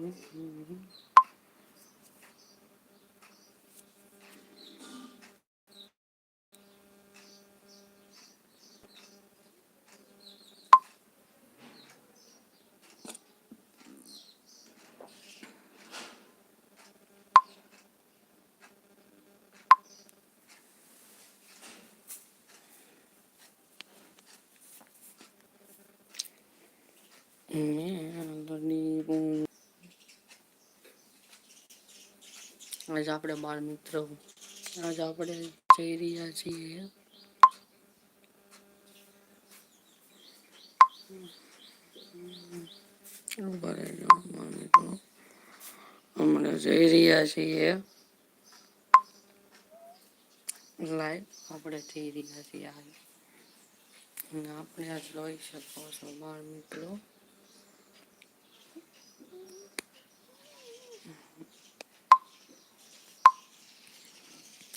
Mm-hmm. આજ આપણે બાળ મિત્રો, આજ આપણે જઈ રહ્યા છીએ. હમણાં જઈ રહ્યા છીએ. લાઈવ આપણે જઈ રહ્યા છીએ. આપણે આજ જોઈ શકો છો, બાળ મિત્રો.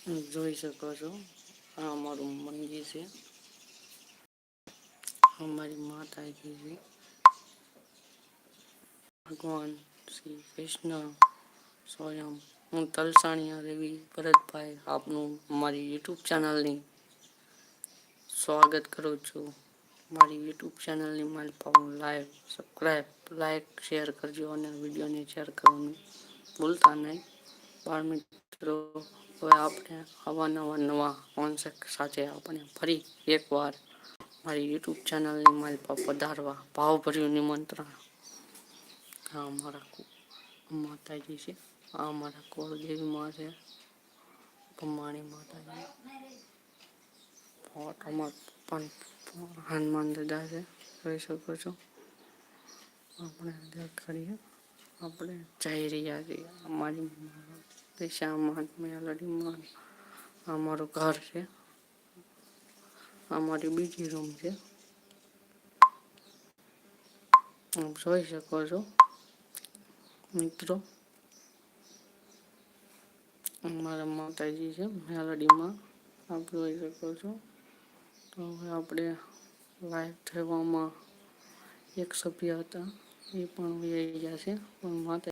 જોઈ શકો છો. આ અમારું મંદિર છે. અમારી માતાજી છે. ભગવાન શ્રી કૃષ્ણ સ્વયં. હું તલસાણિયા રવિ ભરતભાઈ આપનું મારી યુટ્યુબ ચેનલની સ્વાગત કરું છું. મારી યુટ્યુબ ચેનલની મારી પાસે લાઈવ, સબસ્ક્રાઈબ, લાઈક, શેર કરજો અને વિડીયોને શેર કરવાનું ભૂલતા નહીં. બાળ મિત્રો, હવે આપણે આવા નવા નવા કોન્સેપ્ટ સાથે આપણે ફરી એકવાર મારી યુટ્યુબ ચેનલની મારી પર પધારવા, ભાવભર્યું નિમંત્રણ. આ અમારા માતાજી છે. આ અમારા કુળદેવી માં છે. કમાણી માતાજી. ફોટોમાં પણ હનુમાન દાદા છે. જોઈ શકો છો. આપણે કરીએ. આપણે જઈ રહ્યા છીએ. અમારી દિશામાં મેલડીમાં અમારું ઘર છે. અમારી બીજી રૂમ છે. આપ જોઈ શકો છો, મિત્રો. અમારા માતાજી છે, મેલડીમાં. આપ જોઈ શકો છો. તો હવે આપણે લાઈવ થવામાં એક સભ્ય હતા. એ પણ વહી ગયા છે. પણ માતા